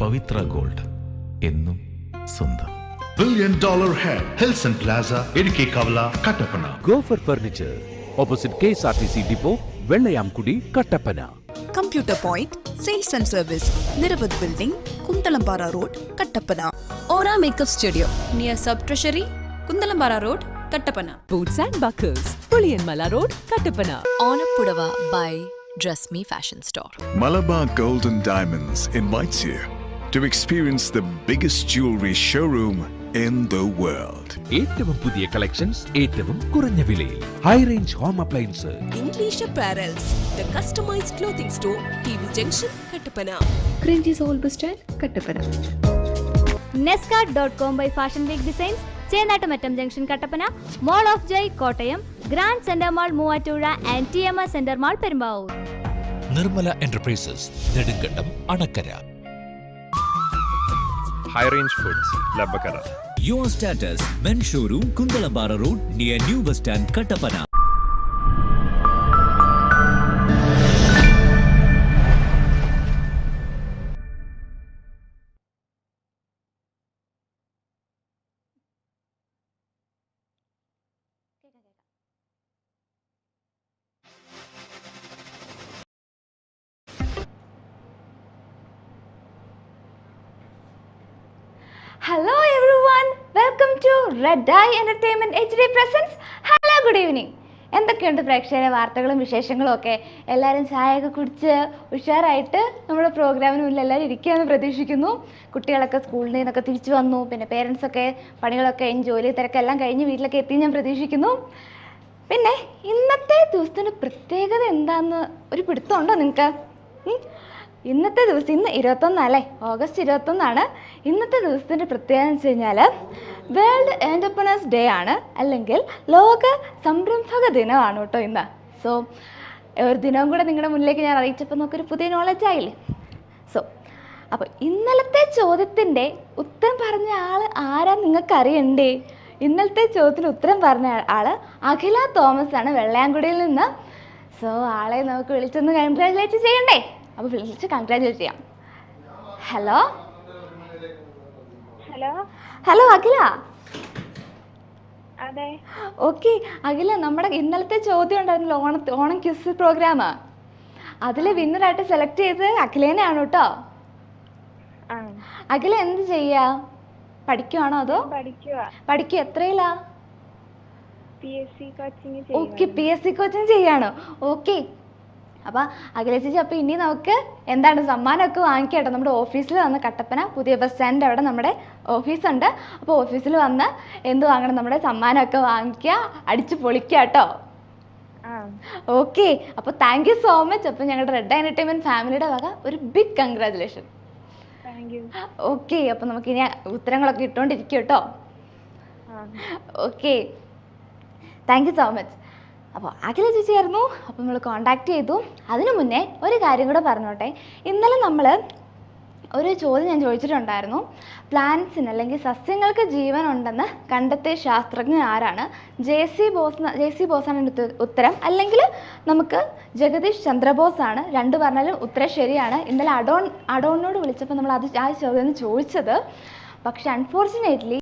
പവിത്ര gold എന്നും സ്വന്തം Billion Dollar Head, Hilson Plaza, Irike Kavala, Katapana. Gopher furniture opposite K S R T C depot Vellayamkudy Kattappana computer point sales and service നിരവധ് building Kunthalampara road Kattappana Aura makeup studio near sub treasury Kunthalampara road Kattappana Boots and Buckles, Puliyanmala Road, Kattapana. Onappudava by dress me fashion store Malabar Gold and Diamonds invites you to experience the biggest jewelry showroom in the world. ഏറ്റവും പുതിയ collections ഏറ്റവും കുറഞ്ഞ വിലയിൽ. High range home appliance English Apparels, the customized clothing store, TV Junction, Kattapana. ക്രിഞ്ചീസ് old bus stand Kattappana Nescart dot com by fashion week designs Chennattumattam junction Kattappana mall of joy Kottayam grand centre mall Muvattupuzha and T M S centre mall Perumbavoor Nirmala enterprises Nedumkandam Anakkara high range foods ലബക്കര your status men showroom Kunthalampara road near new bus stand Kattappana red I entertainment H D presence hello good evening എന്തൊക്കെയുണ്ട് പ്രേക്ഷകരെ വാർത്തകളും വിശേഷങ്ങളും ഒക്കെ? എല്ലാവരും ചായയൊക്കെ കുടിച്ച് ഉഷാറായിട്ട് നമ്മുടെ പ്രോഗ്രാമിന് മുന്നിൽ എല്ലാവരും ഇരിക്കുകയെന്ന് പ്രതീക്ഷിക്കുന്നു. കുട്ടികളൊക്കെ സ്കൂളിൽ നിന്നൊക്കെ തിരിച്ചു വന്നു. പിന്നെ പേരൻസ് ഒക്കെ പണികളൊക്കെ ജോലി തിരക്കെല്ലാം കഴിഞ്ഞ് വീട്ടിലൊക്കെ എത്തി ഞാൻ പ്രതീക്ഷിക്കുന്നു. പിന്നെ ഇന്നത്തെ ദിവസത്തിന് പ്രത്യേകത എന്താന്ന് ഒരു പിടുത്തമുണ്ടോ നിങ്ങൾക്ക് ഇന്നത്തെ ദിവസം ഇന്ന് ഇരുപത്തൊന്നല്ലേ ഓഗസ്റ്റ് ഇരുപത്തൊന്നാണ്. ഇന്നത്തെ ദിവസത്തിന്റെ പ്രത്യേകത എന്ന് വെച്ച് കഴിഞ്ഞാൽ വേൾഡ് എന്റർപ്രണേഴ്സ് ഡേ ആണ്. അല്ലെങ്കിൽ ലോക സംരംഭക ദിനമാണ് കേട്ടോ ഇന്ന്. സോ ഒരു ദിനവും കൂടെ നിങ്ങളുടെ മുന്നിലേക്ക് ഞാൻ അറിയിച്ചപ്പോൾ നമുക്കൊരു പുതിയ നോളജ് ആയില്ലേ? സോ അപ്പോൾ ഇന്നലത്തെ ചോദ്യത്തിന്റെ ഉത്തരം പറഞ്ഞ ആൾ ആരാ നിങ്ങൾക്ക് അറിയണ്ടേ ഇന്നലത്തെ ചോദ്യത്തിന് ഉത്തരം പറഞ്ഞ ആൾ അഖില തോമസ് ആണ് വെള്ളയാങ്കുടിയിൽ നിന്ന്. സോ ആളെ നമുക്ക് വിളിച്ചൊന്ന് കൺഗ്രാജുലേറ്റ് ചെയ്യണ്ടേ? അപ്പോൾ വിളിച്ച് കൺഗ്രാജുലേറ്റ് ചെയ്യാം. Hello hello hello Akhila? അതെ. ഓക്കെ അഖില നമ്മുടെ ഇന്നലത്തെ ചോദ്യം ഉണ്ടായിരുന്നല്ലോ ഓണ ഓണം ക്വിസ് പ്രോഗ്രാം അതിൽ വിന്നറായിട്ട് സെലക്ട് ചെയ്ത് അഖിലേനെയാണ് കേട്ടോ. അഖില എന്ത് ചെയ്യാ? പഠിക്കുവാണോ അതോ? പഠിക്കുക എത്രയിലാ? Okay P S C coaching ചെയ്യാണ്? ഓക്കെ അപ്പൊ അഖില ചേച്ചി അപ്പൊ ഇനി നമുക്ക് എന്താണ് സമ്മാനമൊക്കെ വാങ്ങിക്കട്ടോ. നമ്മുടെ ഓഫീസിൽ വന്ന് കട്ടപ്പന പുതിയ ബസ് സ്റ്റാൻഡിന്റെ അവിടെ നമ്മുടെ ഓഫീസുണ്ട് അപ്പോൾ ഓഫീസിൽ വന്ന് എന്ത് വാങ്ങണം നമ്മുടെ സമ്മാനമൊക്കെ വാങ്ങിക്കുക അടിച്ച് പൊളിക്കുക കേട്ടോ ഓക്കെ അപ്പോൾ താങ്ക് യു സോ മച്ച് അപ്പോൾ ഞങ്ങളുടെ റെഡ് എന്റർടൈൻമെന്റ് ഫാമിലിയുടെ വക ഒരു ബിഗ് കൺഗ്രാജുലേഷൻ യു ഓക്കെ അപ്പോൾ നമുക്ക് ഇനി ഉത്തരങ്ങളൊക്കെ ഇട്ടുകൊണ്ടിരിക്കും കേട്ടോ okay thank you so much അപ്പോൾ അഖില ചേച്ചിയായിരുന്നു അപ്പോൾ നമ്മൾ കോണ്ടാക്ട് ചെയ്തു. അതിനു മുന്നേ ഒരു കാര്യം കൂടെ പറഞ്ഞോട്ടെ. ഇന്നലെ നമ്മൾ ഒരു ചോദ്യം ഞാൻ ചോദിച്ചിട്ടുണ്ടായിരുന്നു. പ്ലാന്റ്സിന് അല്ലെങ്കിൽ സസ്യങ്ങൾക്ക് ജീവൻ ഉണ്ടെന്ന് കണ്ടെത്തിയ ശാസ്ത്രജ്ഞൻ ആരാണ്? J C Bose J C ബോസാണ് ഉത്തരം. അല്ലെങ്കിൽ നമുക്ക് ജഗദീഷ് ചന്ദ്രബോസ് ആണ് രണ്ട് പറഞ്ഞാലും ഉത്തരം ശരിയാണ്. ഇന്നലെ അഡോൺ അഡോണിനോട് വിളിച്ചപ്പോൾ നമ്മൾ അത് ആ ചോദ്യം ചോദിച്ചത്. പക്ഷെ അൺഫോർച്ചുനേറ്റ്ലി